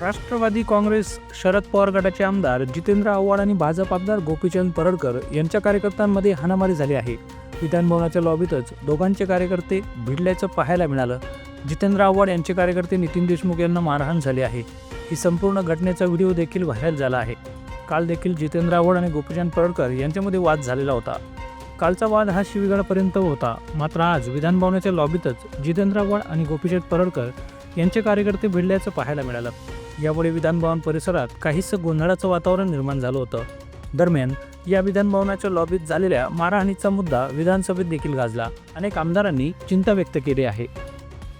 राष्ट्रवादी काँग्रेस शरद पवार गटाचे आमदार जितेंद्र आव्हाड आणि भाजप आमदार गोपीचंद परडकर यांच्या कार्यकर्त्यांमध्ये हाणामारी झाली आहे. विधानभवनाच्या लॉबीतच दोघांचे कार्यकर्ते भिडल्याचं पाहायला मिळालं. जितेंद्र आव्हाड यांचे कार्यकर्ते नितीन देशमुख यांना मारहाण झाली आहे. ही संपूर्ण घटनेचा व्हिडिओ देखील व्हायरल झाला आहे. काल देखील जितेंद्र आव्हाड आणि गोपीचंद परडकर यांच्यामध्ये वाद झालेला होता. कालचा वाद हा शिवीगडापर्यंत होता. मात्र आज विधानभवनाच्या लॉबीतच जितेंद्र आव्हाड आणि गोपीचंद परडकर यांचे कार्यकर्ते भिडल्याचं पाहायला मिळालं. यामुळे विधानभवन परिसरात काहीसं गोंधळाचं वातावरण निर्माण झालं होतं. दरम्यान या विधानभवनाच्या लॉबीत झालेल्या मारहाणीचा मुद्दा विधानसभेत देखील गाजला. अनेक आमदारांनी चिंता व्यक्त केली आहे.